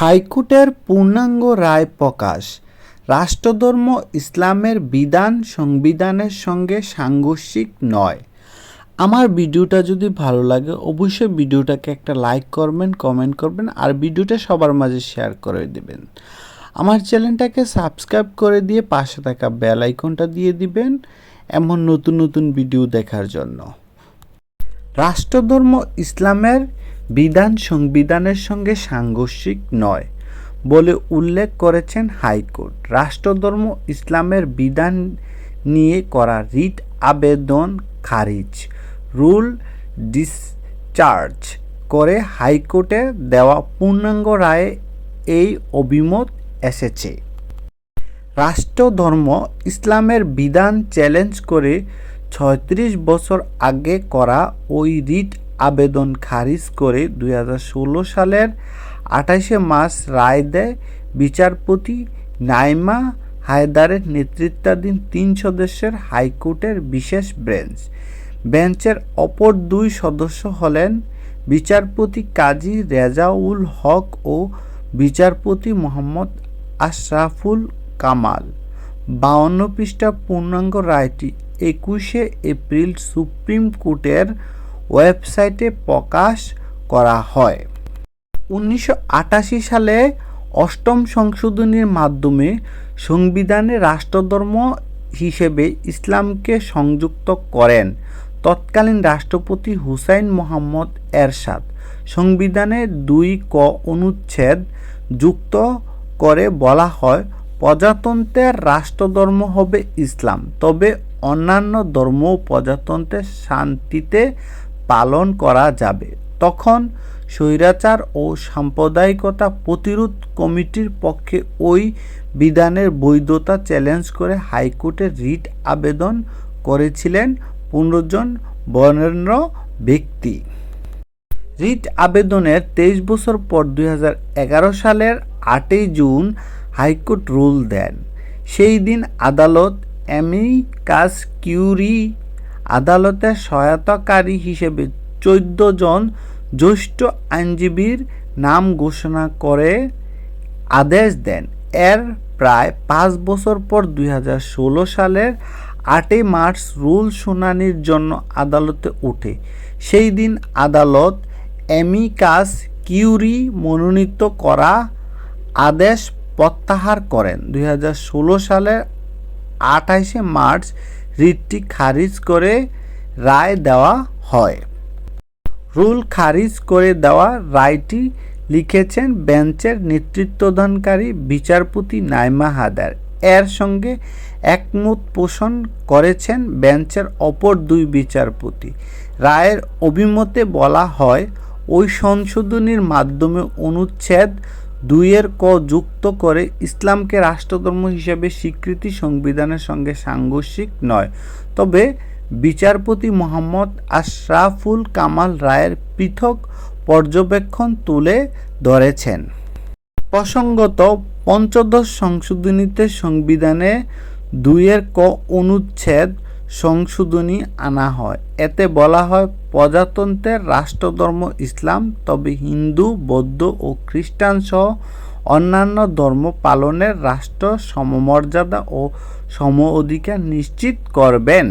হাইকোর্টের পূর্ণাঙ্গ রায় প্রকাশ। রাষ্ট্রধর্ম ইসলামের বিধান সংবিধানের সঙ্গে সাংঘর্ষিক নয়। আমার ভিডিওটা যদি ভালো লাগে, অবশ্যই ভিডিওটাকে একটা লাইক করবেন, কমেন্ট করবেন, আর ভিডিওটা সবার মাঝে শেয়ার করে দেবেন। আমার চ্যানেলটাকে সাবস্ক্রাইব করে দিয়ে পাশে থাকা বেল আইকনটা দিয়ে দিবেন এমন নতুন নতুন ভিডিও দেখার জন্য। রাষ্ট্রধর্ম ইসলামের বিধান সংবিধানের সঙ্গে সাংঘর্ষিক নয় বলে উল্লেখ করেছেন হাইকোর্ট। রাষ্ট্রধর্ম ইসলামের বিধান নিয়ে করা রিট আবেদন খারিজ, রুল ডিসচার্জ করে হাইকোর্টে দেওয়া পূর্ণাঙ্গ রায়ে এই অভিমত এসেছে। রাষ্ট্রধর্ম ইসলামের বিধান চ্যালেঞ্জ করে ছয়ত্রিশ বছর আগে করা ওই রিট আবেদন খারিজ করে দুই হাজার ষোলো সালের আঠাশে মার্চ রায় দেয় বিচারপতি নাইমা হায়দারের নেতৃত্বাধীন তিন সদস্যের হাইকোর্টের বিশেষ বেঞ্চ। বেঞ্চের অপর দুই সদস্য হলেন বিচারপতি কাজী রেজাউল হক ও বিচারপতি মোহাম্মদ আশরাফুল কামাল। বাউন্ন পৃষ্ঠা পূর্ণাঙ্গ রায়টি একুশে এপ্রিল সুপ্রিম কোর্টের ওয়েবসাইটে প্রকাশ করা হয়। উনিশশো আটাশি সালে অষ্টম সংশোধনীর মাধ্যমে সংবিধানে রাষ্ট্রধর্ম হিসেবে ইসলামকে সংযুক্ত করেন তৎকালীন রাষ্ট্রপতি হুসাইন মোহাম্মদ এরশাদ। সংবিধানে দুই ক অনুচ্ছেদ যুক্ত করে বলা হয়, প্রজাতন্ত্রের রাষ্ট্রধর্ম হবে ইসলাম, তবে অন্যান্য ধর্ম প্রজাতন্ত্রের শান্তিতে পালন করা যাবে। তখন স্বৈরাচার ও সাম্প্রদায়িকতা প্রতিরোধ কমিটির পক্ষে ওই বিধানের বৈধতা চ্যালেঞ্জ করে হাইকোর্টে রিট আবেদন করেছিলেন পনেরো জন বরেণ্য ব্যক্তি। রিট আবেদনের তেইশ বছর পর দু হাজার এগারো সালের আটই জুন হাইকোর্ট রুল দেন। সেই দিন আদালত অ্যামিকাস কিউরি আদালতের সহায়তাকারী হিসেবে চোদ্দ জন জ্যেষ্ঠ আইনজীবীর নাম ঘোষণা করে আদেশ দেন। এর প্রায় পাঁচ বছর পর দুই হাজার ষোলো সালের আটই মার্চ রুল শুনানির জন্য আদালতে ওঠে। সেই দিন আদালত অ্যামিকাস কিউরি মনোনীত করা আদেশ প্রত্যাহার করেন। দুই হাজার ষোলো সালের আঠাইশে মার্চ রিটটি খারিজ করে রায় দেওয়া হয়। রুল খারিজ করে দেওয়া রায়টি লিখেছেন বেঞ্চের নেতৃত্বদানকারী বিচারপতি নাইমা হাদার এর সঙ্গে একমত পোষণ করেছেন বেঞ্চের অপর দুই বিচারপতি। রায়ের অভিমতে বলা হয়, ওই সংশোধনীর মাধ্যমে অনুচ্ছেদ দুইয়ের ক যুক্ত করে ইসলামকে রাষ্ট্রধর্ম হিসেবে স্বীকৃতি সংবিধানের সঙ্গে সাংঘর্ষিক নয়। তবে বিচারপতি মোহাম্মদ আশরাফুল কামাল রায়ের পৃথক পর্যবেক্ষণ তুলে ধরেছেন। প্রসঙ্গত, পঞ্চদশ সংশোধনীতে সংবিধানে দুইয়ের ক অনুচ্ছেদ সংশোধনী আনা হয়। এতে বলা হয়, প্রজাতন্ত্রের রাষ্ট্রধর্ম ইসলাম, তবে হিন্দু, বৌদ্ধ ও খ্রিস্টান সহ অন্যান্য ধর্ম পালনের রাষ্ট্র সমমর্যাদা ও সম অধিকার নিশ্চিত করবেন।